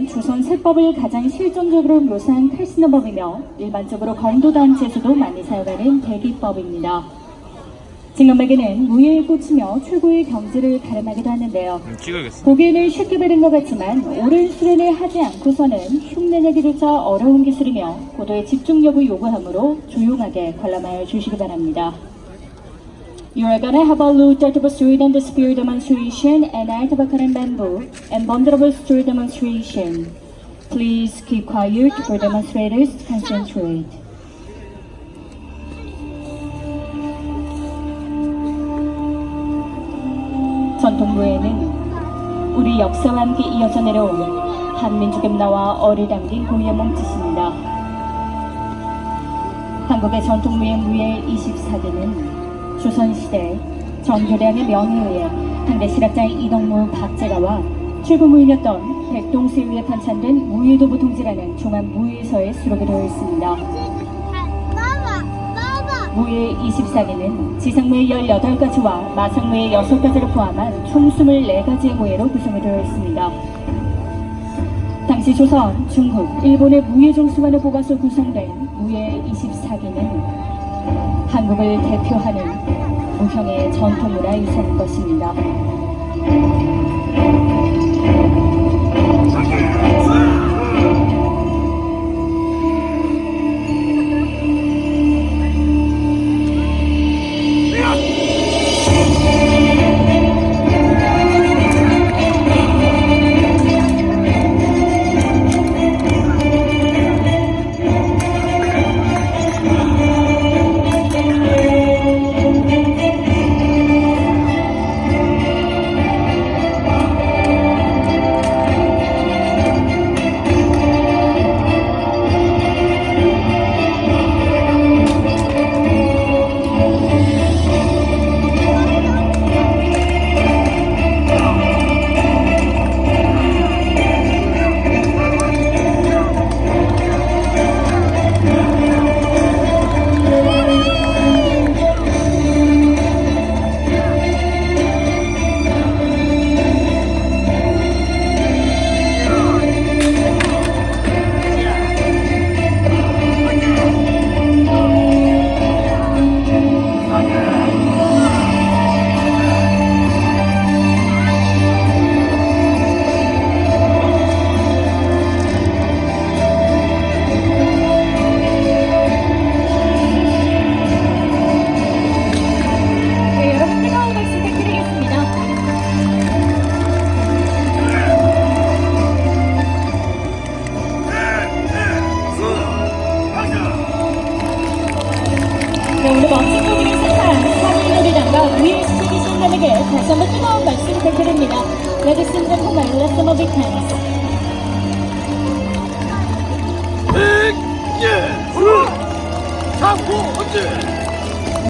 법은 조선 세법을 가장 실존적으로 묘사한 칼시너법이며 일반적으로 검도단체에서도 많이 사용하는 대기법입니다. 징검매개는 무예에 꽂히며 최고의 경지를 가름하기도 하는데요. 음, 찍어야겠어. 보기에는 쉽게 배는 것 같지만 옳은 수련을 하지 않고서는 흉내내기조차 어려운 기술이며 고도의 집중력을 요구하므로 조용하게 관람하여 주시기 바랍니다. You are gonna have a look at the the spear demonstration and art of a current bamboo and bundleable street demonstration. Please keep quiet for demonstrators to concentrate. 전통무예는 우리 역사와 함께 이어져 내려온 한민족의 문화와 어를 담긴 고유의 몸짓입니다. 한국의 전통무예 무예 24기는 조선시대 정교량의 명의에 의해 당대 실학자인 이동무 박제가와 출구무인이었던 백동수에 의해 편찬된 무예도부 통지라는 종합 무예서에 수록이 되어 있습니다. 무예 24기는 지상무예 18가지와 마상무예 6가지를 포함한 총 24가지의 무예로 구성이 되어 있습니다. 당시 조선, 중국, 일본의 무예 종수관을 보가서 구성된 무예 24기는 한국을 대표하는 무형의 전통문화 유산인 것입니다. 다시 한번 뜨거운 박수 부탁드립니다. Ladies and gentlemen, let's have a big hands. 백예 후 사고 언제